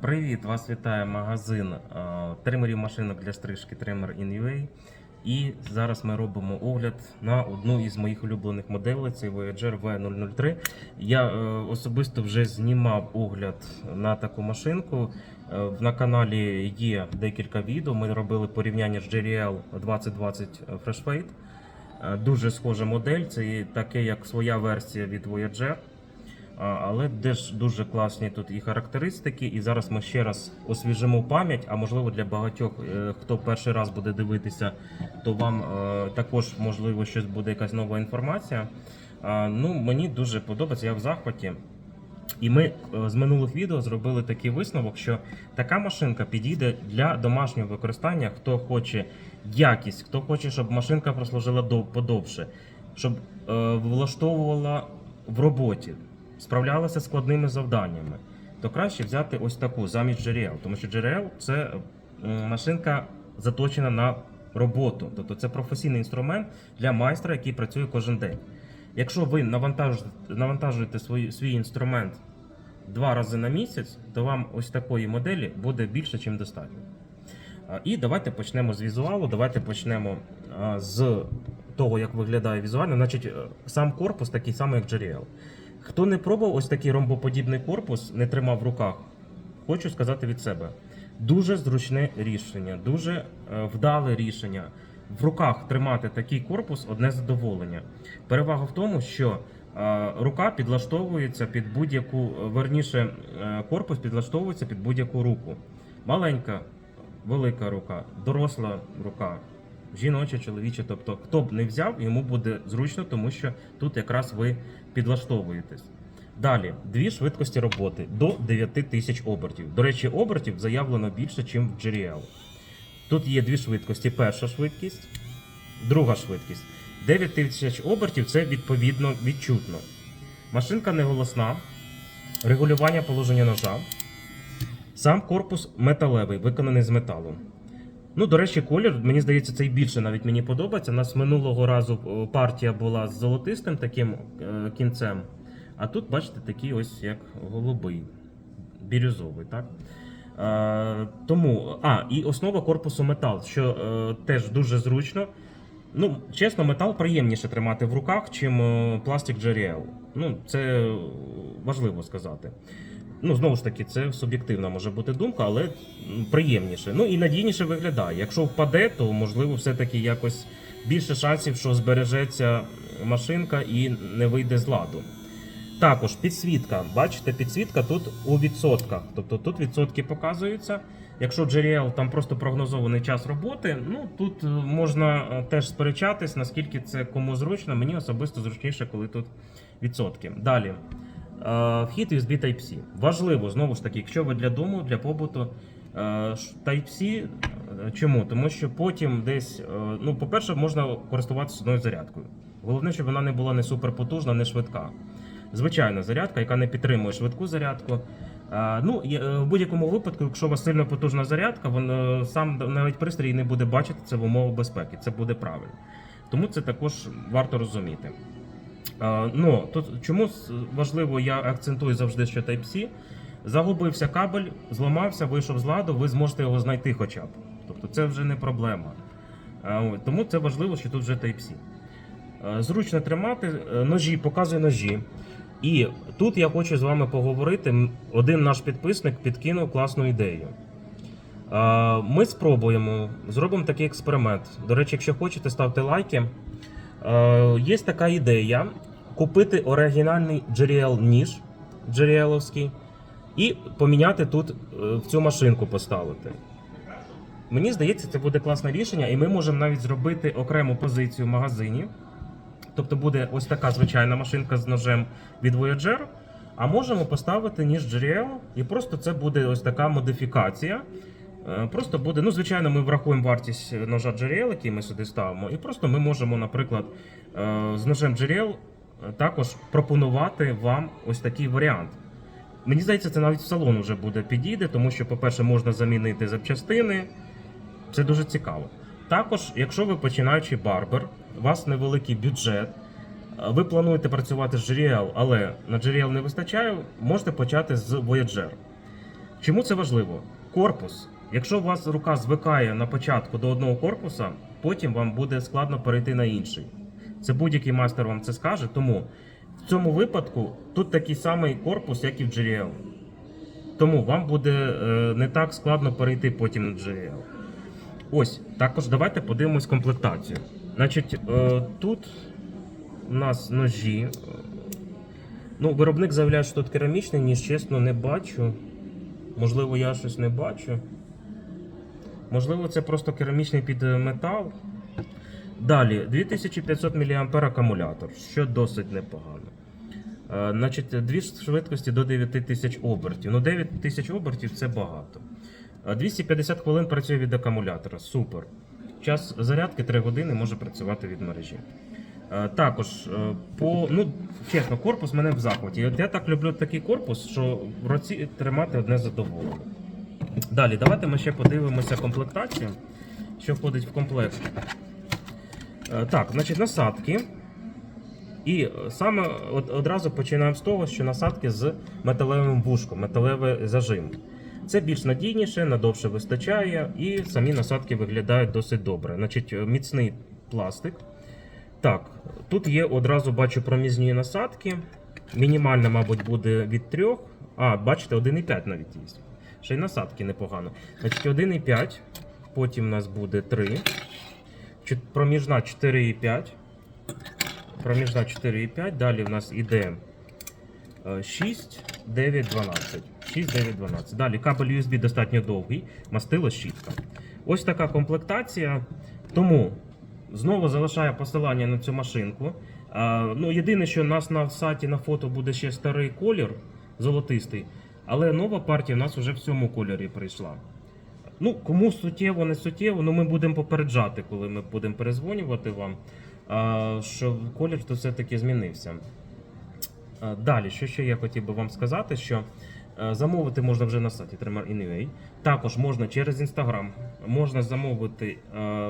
Привіт! Вас вітає магазин е, тримерів машинок для стрижки Trimmer in. І зараз ми робимо огляд на одну із моїх улюблених моделей, це Voyager V003. Я е, особисто вже знімав огляд на таку машинку. Е, на каналі є декілька відео. Ми робили порівняння з JRL 2020 Fresh Fade. Дуже схожа модель, це таке як своя версія від Voyager. Але теж дуже класні тут і характеристики. І зараз ми ще раз освіжимо пам'ять. А можливо для багатьох, е, хто перший раз буде дивитися, то вам е, також можливо щось буде якась нова інформація. Ну мені дуже подобається, я в захваті. І ми е, з минулих відео зробили такий висновок, що така машинка підійде для домашнього використання, хто хоче якість, хто хоче, щоб машинка прослужила дов- подовше, щоб влаштовувала в роботі, справлялася складними завданнями, то краще взяти ось таку замість GRL, тому що GRL це е, машинка заточена на роботу, тобто це професійний інструмент для майстра, який працює кожен день. Якщо ви навантажуєте, навантажуєте свій, свій інструмент два рази на місяць, то вам ось такої моделі буде більше, ніж достатньо. І давайте почнемо з візуалу. Давайте почнемо з того, як виглядає візуально. Значить, е, сам корпус такий самий, як JRL. Хто не пробував ось такий ромбоподібний корпус, не тримав в руках, хочу сказати від себе. Дуже зручне рішення, дуже е, вдале рішення. В руках тримати такий корпус одне задоволення. Перевага в тому, що е, рука підлаштовується під будь-яку, верніше, е, корпус підлаштовується під будь-яку руку. Маленька, велика рука, доросла рука, жіноча, чоловіча. Тобто, хто б не взяв, йому буде зручно, тому що тут якраз ви підлаштовуєтесь. Далі, дві швидкості роботи до 9000 обертів. До речі, обертів заявлено більше, ніж в GRL. Тут є дві швидкості. Перша швидкість, друга швидкість. 9000 обертів це відповідно відчутно. Машинка не голосна, регулювання положення ножа. Сам корпус металевий, виконаний з металу. Ну, до речі, колір, мені здається, цей більше навіть мені подобається. У нас минулого разу е, партія була з золотистим таким е, кінцем. А тут, бачите, такий ось як голубий, бірюзовий, так? Е, тому, а, і основа корпусу метал, що е, теж дуже зручно. Ну, чесно, метал приємніше тримати в руках, чим пластик JRL. Ну, це важливо сказати. Ну, знову ж таки, це суб'єктивна може бути думка, але приємніше. Ну і надійніше виглядає. Якщо впаде, то можливо все-таки якось більше шансів, що збережеться машинка і не вийде з ладу. Також підсвітка. Бачите, підсвітка тут у відсотках. Тобто тут відсотки показуються. Якщо JRL там просто прогнозований час роботи, ну тут е, можна е, теж сперечатись, наскільки це кому зручно. Мені особисто зручніше, коли тут відсотки. Далі. Е, Вхід USB Type-C. Важливо, знову ж таки, якщо ви для дому, для побуту. е, Type-C. е, Чому? Тому що потім десь, ну, по-перше, можна користуватися одною зарядкою. Головне, щоб вона не була не суперпотужна, не швидка. Звичайна зарядка, яка не підтримує швидку зарядку. Ну, в будь-якому випадку, якщо у вас сильно потужна зарядка, він, е, сам навіть пристрій не буде бачити це в умовах безпеки. Це буде правильно. Тому це також варто розуміти. А, ну, тут чому важливо, я акцентую завжди, що Type-C. Загубився кабель, зламався, вийшов з ладу, ви зможете його знайти хоча б. Тобто це вже не проблема. Тому це важливо, що тут вже Type-C. Е, Зручно тримати, е, ножі, показую ножі. І тут я хочу з вами поговорити. Один наш підписник підкинув класну ідею. Е, Ми спробуємо, зробимо такий експеримент. До речі, якщо хочете, ставте лайки. Е, Є така ідея купити оригінальний JRL ніж JRL-овський і поміняти тут е, в цю машинку поставити. Мені здається, це буде класне рішення, і ми можемо навіть зробити окрему позицію в магазині. Тобто буде ось така звичайна машинка з ножем від Voyager. А можемо поставити ніж JRL, і просто це буде ось така модифікація. Е, Просто буде, ну, звичайно, ми врахуємо вартість ножа JRL, який ми сюди ставимо, і просто ми можемо, наприклад, е, з ножем е, також пропонувати вам ось такий варіант. Мені здається, це навіть в салон вже буде підійде, тому що, по-перше, можна замінити запчастини. Це дуже цікаво. Також, якщо ви починаючий барбер, у вас невеликий бюджет, ви плануєте працювати з JRL, але на JRL не вистачає, можете почати з Voyager. Чому це важливо? Корпус. Якщо у вас рука звикає на початку до одного корпуса, потім вам буде складно перейти на інший. Це будь-який майстер вам це скаже. Тому в цьому випадку тут такий самий корпус, як і в GRL. Тому вам буде е, не так складно перейти потім на GRL. Ось, також давайте подивимось комплектацію. Значить, е, тут у нас ножі. Ну, виробник заявляє, що тут керамічний, ніж чесно, не бачу. Можливо, я щось не бачу. Можливо, це просто керамічний під метал. Далі, 2500 мА акумулятор, що досить непогано. Е, Значить, дві швидкості до 9000 обертів. Ну, 9000 обертів це багато. Е, 250 хвилин працює від акумулятора. Супер. Час зарядки 3 години може працювати від мережі. Е, Також е, по ну чесно, корпус мене в захваті. От я так люблю такий корпус, що в руці тримати одне задоволення. Далі, давайте ми ще подивимося комплектацію, що входить в комплект. Е, Так, значить, насадки. І е, саме одразу починаємо з того, що насадки з металевим вушком, металевий зажим. Це більш надійніше, надовше вистачає, і самі насадки виглядають досить добре. Значить, е, міцний пластик. Так, тут є одразу бачу проміжні насадки. Мінімальна, мабуть, буде від 3. А, бачите, 1,5 навіть є. Ще й насадки непогано. Значить, 1,5. Потім у нас буде 3. Проміжна 4,5. Проміжна 4,5. Далі в нас іде е, 6, 9, 12. 6, 9, 12. Далі кабель USB достатньо довгий, мастило щітка. Ось така комплектація. Тому знову залишаю посилання на цю машинку. Ну, єдине, що у нас на сайті на фото буде ще старий колір, золотистий, але нова партія у нас вже в цьому кольорі прийшла. Ну, кому суттєво, не суттєво, ну ми будемо попереджати, коли ми будемо перезвонювати вам, що колір то все-таки змінився. Далі, що ще я хотів би вам сказати, що замовити можна вже на сайті Tremor Anyway. Також можна через Instagram, можна замовити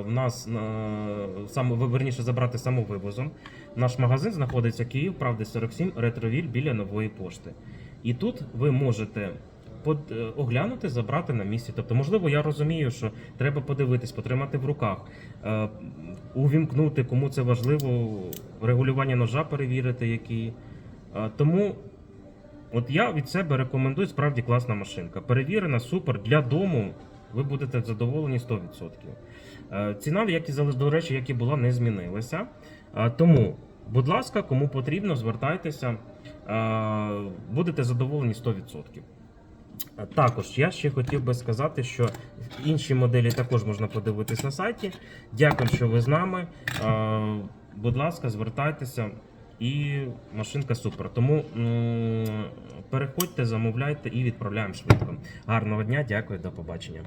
в нас на саме верніше забрати самовивозом. Наш магазин знаходиться Київ, Правди 47, Ретровіль біля нової пошти. І тут ви можете оглянути, забрати на місці. Тобто, можливо, я розумію, що треба подивитись, потримати в руках, е, увімкнути, кому це важливо, регулювання ножа перевірити, який. Е, Тому от я від себе рекомендую справді класна машинка. Перевірена, супер. Для дому ви будете задоволені 100%. Е, Ціна, як і до речі, як і була, не змінилася. Е, Тому, будь ласка, кому потрібно, звертайтеся. Е, Будете задоволені 100%. Е, Також я ще хотів би сказати, що інші моделі також можна подивитись на сайті. Дякую, що ви з нами. Е, Будь ласка, звертайтеся. І машинка супер. Тому переходьте, замовляйте і відправляємо швидко. Гарного дня, дякую, до побачення.